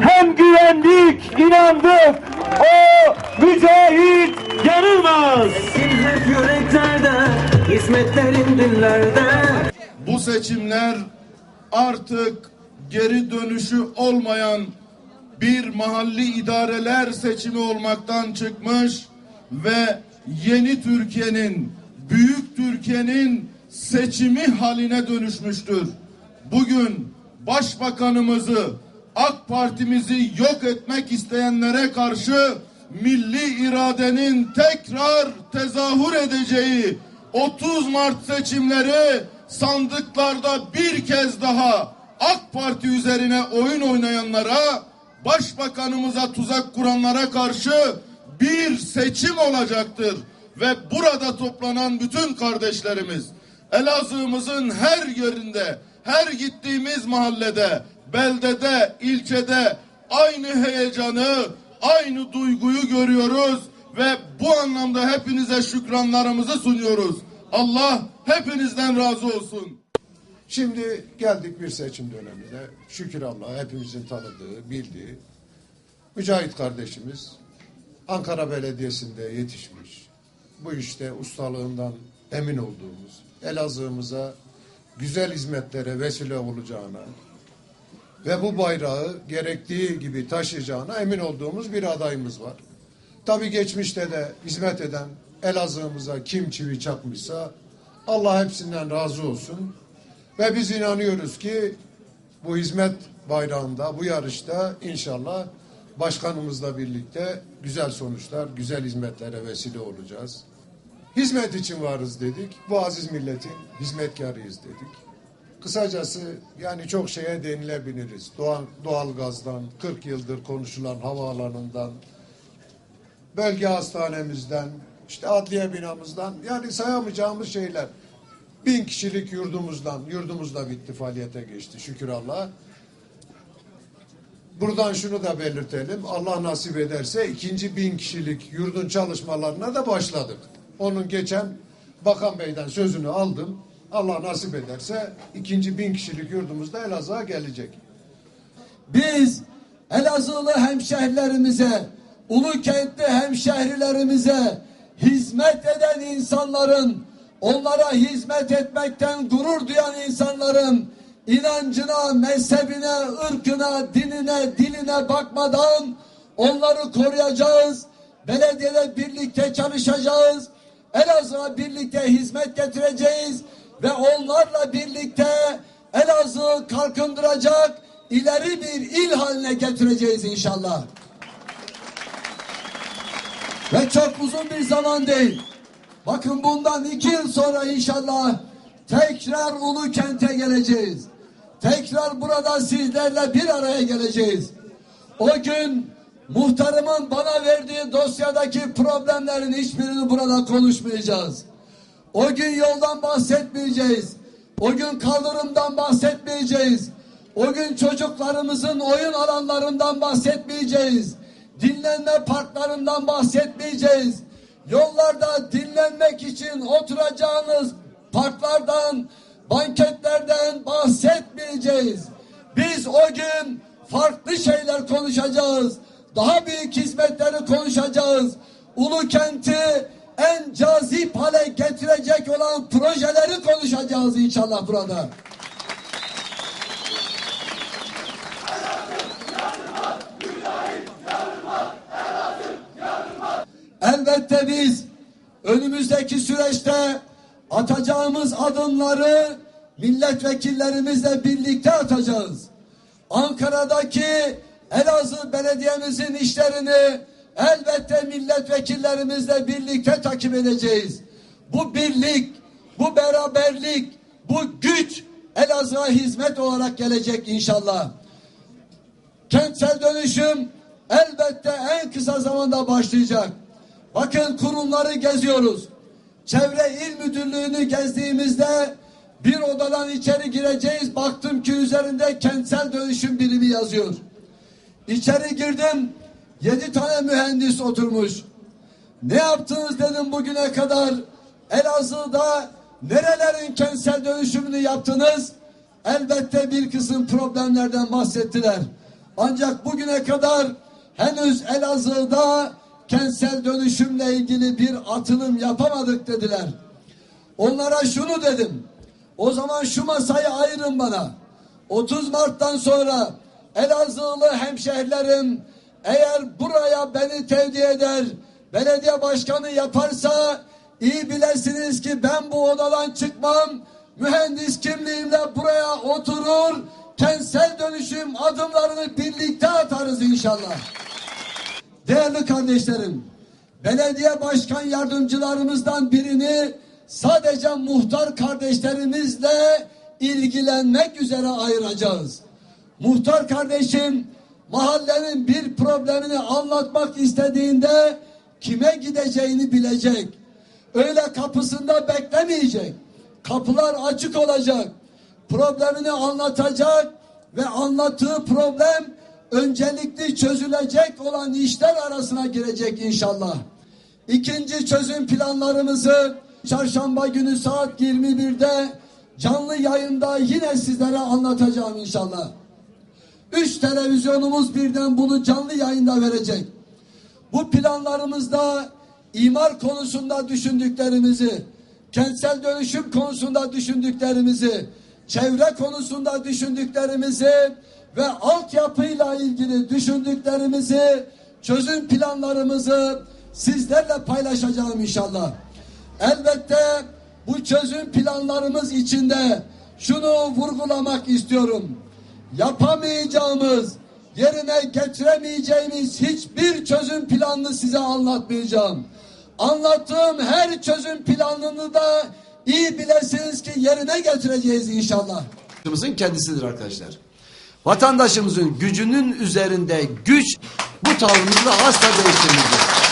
hem güvendik, inandık. O mücahit yanılmaz. Hep yüreklerde, hizmetlerin dillerde. Bu seçimler artık geri dönüşü olmayan bir mahalli idareler seçimi olmaktan çıkmış ve yeni Türkiye'nin, büyük Türkiye'nin seçimi haline dönüşmüştür. Bugün başbakanımızı, AK Partimizi yok etmek isteyenlere karşı milli iradenin tekrar tezahür edeceği 30 Mart seçimleri sandıklarda bir kez daha AK Parti üzerine oyun oynayanlara, başbakanımıza tuzak kuranlara karşı bir seçim olacaktır. Ve burada toplanan bütün kardeşlerimiz Elazığ'ımızın her yerinde, her gittiğimiz mahallede, beldede, ilçede aynı heyecanı, aynı duyguyu görüyoruz ve bu anlamda hepinize şükranlarımızı sunuyoruz. Allah hepinizden razı olsun. Şimdi geldik bir seçim dönemine. Şükür Allah hepimizin tanıdığı, bildiği Mücahit kardeşimiz Ankara Belediyesi'nde yetişmiş. Bu işte ustalığından emin olduğumuz, Elazığ'ımıza güzel hizmetlere vesile olacağına ve bu bayrağı gerektiği gibi taşıyacağına emin olduğumuz bir adayımız var. Tabii geçmişte de hizmet eden Elazığ'ımıza kim çivi çakmışsa Allah hepsinden razı olsun. Ve biz inanıyoruz ki bu hizmet bayrağında, bu yarışta inşallah başkanımızla birlikte güzel sonuçlar, güzel hizmetlere vesile olacağız. Hizmet için varız dedik. Bu aziz milletin hizmetkarıyız dedik. Kısacası yani çok şeye denilebiliriz. Doğal, doğal gazdan, 40 yıldır konuşulan havaalanından, bölge hastanemizden, işte adliye binamızdan yani sayamayacağımız şeyler. Bin kişilik yurdumuzdan, yurdumuz da bitti faaliyete geçti şükür Allah. Buradan şunu da belirtelim. Allah nasip ederse ikinci bin kişilik yurdun çalışmalarına da başladık. Onun geçen Bakan Bey'den sözünü aldım. Allah nasip ederse ikinci bin kişilik yurdumuz da Elazığ'a gelecek. Biz Elazığlı hemşehrilerimize, Ulukentli hemşehrilerimize hizmet eden insanların, onlara hizmet etmekten gurur duyan insanların inancına, mezhebine, ırkına, dinine, diline bakmadan onları koruyacağız. Belediyede birlikte çalışacağız. Elazığ'a birlikte hizmet getireceğiz ve onlarla birlikte Elazığ'ı kalkındıracak ileri bir il haline getireceğiz inşallah. Ve çok uzun bir zaman değil. Bakın bundan iki yıl sonra inşallah tekrar Ulu Kent'e geleceğiz. Tekrar burada sizlerle bir araya geleceğiz. O gün muhtarımın bana verdiği dosyadaki problemlerin hiçbirini burada konuşmayacağız. O gün yoldan bahsetmeyeceğiz. O gün kaldırımdan bahsetmeyeceğiz. O gün çocuklarımızın oyun alanlarından bahsetmeyeceğiz. Dinlenme parklarından bahsetmeyeceğiz. Yollarda dinlenmek için oturacağınız parklardan, banketlerden bahsetmeyeceğiz. Biz o gün farklı şeyler konuşacağız. Daha büyük hizmetleri konuşacağız. Ulu kenti en cazip hale getirecek olan projeleri konuşacağız inşallah burada. Elbette biz önümüzdeki süreçte atacağımız adımları milletvekillerimizle birlikte atacağız. Ankara'daki Elazığ Belediye'mizin işlerini elbette milletvekillerimizle birlikte takip edeceğiz. Bu birlik, bu beraberlik, bu güç Elazığ'a hizmet olarak gelecek inşallah. Kentsel dönüşüm elbette en kısa zamanda başlayacak. Bakın kurumları geziyoruz. Çevre İl Müdürlüğü'nü gezdiğimizde bir odadan içeri gireceğiz. Baktım ki üzerinde kentsel dönüşüm birimi yazıyor. İçeri girdim. Yedi tane mühendis oturmuş. Ne yaptınız dedim bugüne kadar. Elazığ'da nerelerin kentsel dönüşümünü yaptınız? Elbette bir kısım problemlerden bahsettiler. Ancak bugüne kadar henüz Elazığ'da kentsel dönüşümle ilgili bir atılım yapamadık dediler. Onlara şunu dedim. O zaman şu masayı ayırın bana. 30 Mart'tan sonra Elazığlı hemşehrilerim eğer buraya beni tevdi eder, belediye başkanı yaparsa iyi bilesiniz ki ben bu odadan çıkmam. Mühendis kimliğimle buraya oturur. Kentsel dönüşüm adımlarını birlikte atarız inşallah. Değerli kardeşlerim, belediye başkan yardımcılarımızdan birini sadece muhtar kardeşlerimizle ilgilenmek üzere ayıracağız. Muhtar kardeşim mahallenin bir problemini anlatmak istediğinde kime gideceğini bilecek. Öyle kapısında beklemeyecek. Kapılar açık olacak. Problemini anlatacak ve anlattığı problem öncelikli çözülecek olan işler arasına girecek inşallah. İkinci çözüm planlarımızı çarşamba günü saat 21'de canlı yayında yine sizlere anlatacağım inşallah. Üç televizyonumuz birden bunu canlı yayında verecek. Bu planlarımızda imar konusunda düşündüklerimizi, kentsel dönüşüm konusunda düşündüklerimizi, çevre konusunda düşündüklerimizi ve altyapıyla ilgili düşündüklerimizi, çözüm planlarımızı sizlerle paylaşacağım inşallah. Elbette bu çözüm planlarımız içinde şunu vurgulamak istiyorum. Yapamayacağımız, yerine getiremeyeceğimiz hiçbir çözüm planını size anlatmayacağım. Anlattığım her çözüm planını da iyi bilesiniz ki yerine getireceğiz inşallah. kendisidir arkadaşlar. Vatandaşımızın gücünün üzerinde güç bu tavrımızı asla değiştirmeyecek.